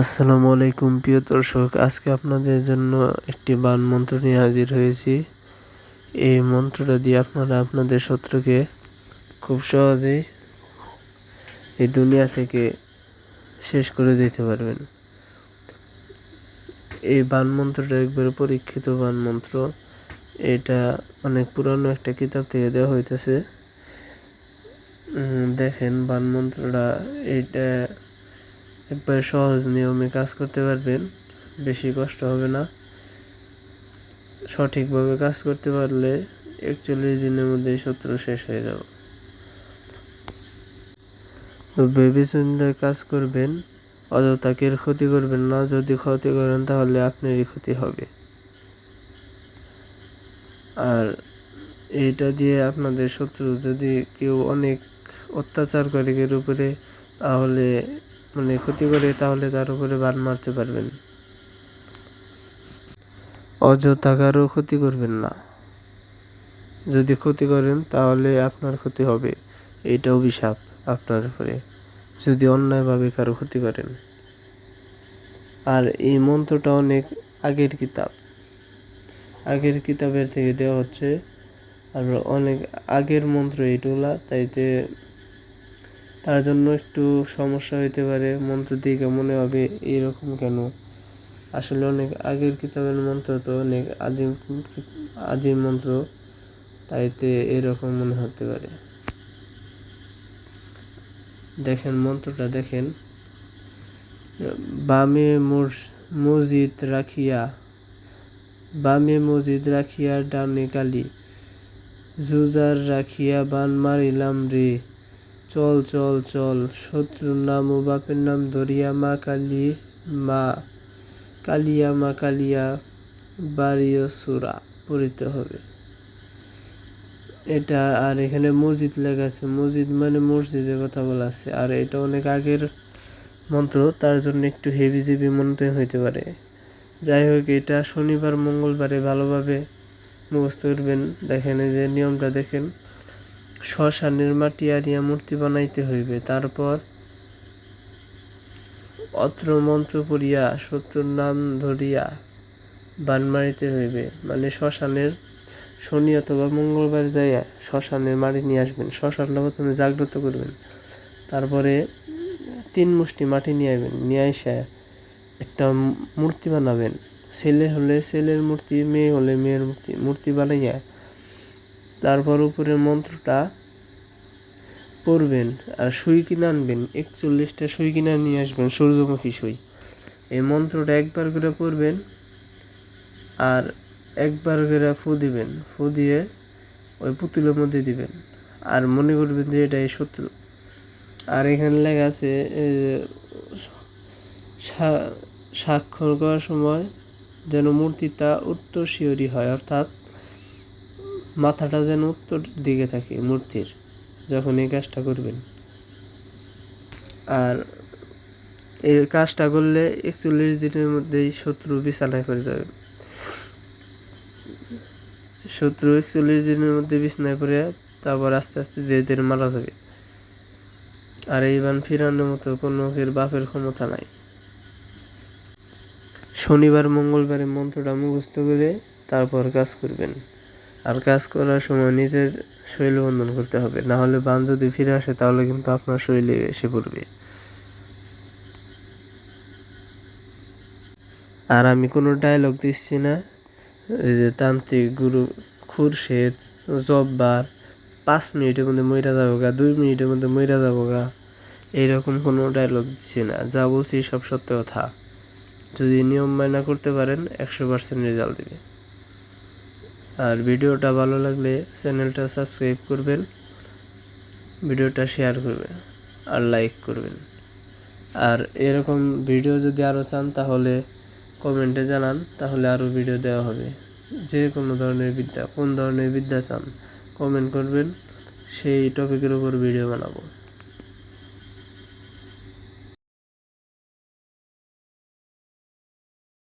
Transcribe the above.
আসসালামু আলাইকুম, প্রিয় দর্শক। আজকে আপনাদের জন্য একটি বান মন্ত্র নিয়ে হাজির হয়েছি। এই মন্ত্রটা দিয়ে আপনারা আপনাদের শত্রুকে খুব সহজেই এই দুনিয়া থেকে শেষ করে দিতে পারবেন। এই বান মন্ত্রটা একবারে পরীক্ষিত বান মন্ত্র। এটা অনেক পুরানো একটা কিতাব থেকে দেওয়া হইতেছে। দেখেন বান মন্ত্রটা, এটা একবার সহজ নিয়মে কাজ করতে পারবেন, বেশি কষ্ট হবে না। সঠিকভাবে কাজ করতে পারলে একচল্লিশ দিনের মধ্যে শত্রু শেষ হয়ে যাব। তো চিন্তে কাজ করবেন অযথাকের ক্ষতি করবেন না, যদি ক্ষতি করেন তাহলে আপনারই ক্ষতি হবে। আর এইটা দিয়ে আপনাদের শত্রু যদি কেউ অনেক অত্যাচার করে এর উপরে, তাহলে মানে ক্ষতি করে, তাহলে তার উপরে বান মারতে পারবেন। অযথা কারও ক্ষতি করবেন না। যদি ক্ষতি করেন, তাহলে আপনার ক্ষতি হবে। এইটা অভিশাপ আপনার উপরে, যদি অন্যায়ভাবে কারও ক্ষতি করেন। আর এই মন্ত্রটা অনেক আগের কিতাব। আগের কিতাবের থেকে দেওয়া হচ্ছে, আর অনেক আগের মন্ত্র এইগুলা তাইতে তার জন্য একটু সমস্যা হইতে পারে মন্ত্র দিকে মনে হবে এরকম কেন? আসলে অনেক আগের কিতাবের মন্ত্র তো, অনেক আদিম আদিম মন্ত্র, তাইতে এরকম মনে হতে পারে। দেখেন, মন্ত্রটা দেখেন। বামে মসজিদ রাখিয়া, বামে মসজিদ রাখিয়া ডানে কালি জুজার রাখিয়া বান মারিলাম রে। চল চল চল। শত্রুর নাম ও বাপের নাম ধরিয়া মা কালী, মা কালিয়া মা কালিয়া, বাড়িও সুরা পড়িতে হবে। এটা আর এখানে মসজিদ লেখা আছে। মসজিদ মানে মসজিদের কথা বলা আছে। আর এটা অনেক আগের মন্ত্র, তার জন্য একটু হেভি জেবি মন্ত্র হইতে পারে। যাই হোক, এটা শনিবার, মঙ্গলবারে ভালোভাবে মুখস্থ করবেন। দেখেন যে নিয়মটা দেখেন। শ্মশানের মাটি আনিয়া মূর্তি বানাইতে হইবে। তারপর অত্র মন্ত্র পড়িয়া শত্রুর নাম ধরিয়া বান মারিতে হইবে। মানে শ্মশানের শনি অথবা মঙ্গলবার যাইয়া শ্মশানের মাটি নিয়ে আসবেন। শ্মশানটা প্রথমে জাগ্রত করবেন। তারপরে তিন মুষ্টি মাটি নিয়ে আসবেন নিয়ে এসে একটা মূর্তি বানাবেন। ছেলে হলে ছেলের মূর্তি, মেয়ে হলে মেয়ের মূর্তি। মূর্তি বানাইয়া তারপর উপরের মন্ত্রটা পড়বেন আর সুই কিনে আনবেন। একচল্লিশটা সুই কিনে নিয়ে আসবেন, সূর্যমুখী সুই। এই মন্ত্রটা একবার করে পড়বেন আর একবার করে ফু দিবেন। ফু দিয়ে ওই পুতুলের মধ্যে দিবেন। আর মনে করবেন যে এটাই শত্রু। আর এখানে লেখা আছে স্বাক্ষর করার সময় যেন মূর্তিটা উত্তর শিওরি হয়, অর্থাৎ মাথাটা যেন উত্তর দিকে থাকে মূর্তির, যখন এই কাজটা করবেন। আর এই কাজটা করলে একচল্লিশ দিনের মধ্যেই শত্রু বিছানায় পড়ে যাবে। শত্রু একচল্লিশ দিনের মধ্যে বিছানায় পড়ে, তারপর আস্তে আস্তে ধীরে ধীরে মারা যাবে। আর এই বান ফিরানোর মতো কোনো বাপের ক্ষমতা নাই। শনিবার, মঙ্গলবারে মন্ত্রটা মুখস্থ করে তারপর কাজ করবেন। আর কাজ করার সময় নিজের শৈল বন্ধন করতে হবে। না হলে বান যদি ফিরে আসে, তাহলে কিন্তু আপনার শৈলে এসে পড়বে। আর আমি কোনো ডায়লগ দিচ্ছি না। যে তান্ত্রিক গুরু খুরশেদ, জব্বার, পাঁচ মিনিটের মধ্যে মইরা যাব গা দুই মিনিটের মধ্যে মইরা যাব গা এইরকম কোনো ডায়লগ দিচ্ছি না। যা বলছি সব সত্য কথা। যদি নিয়ম মাইনা করতে পারেন, একশো পার্সেন্ট রেজাল্ট দেবে। আর ভিডিওটা ভালো লাগলে চ্যানেলটা সাবস্ক্রাইব করবেন, ভিডিওটা শেয়ার করবেন আর লাইক করবেন। আর এরকম ভিডিও যদি আরও চান, তাহলে কমেন্টে জানান, তাহলে আরও ভিডিও দেওয়া হবে। যে কোনো ধরনের বিদ্যা, কোন ধরনের বিদ্যা চান কমেন্ট করবেন, সেই টপিকের উপর ভিডিও বানাবো।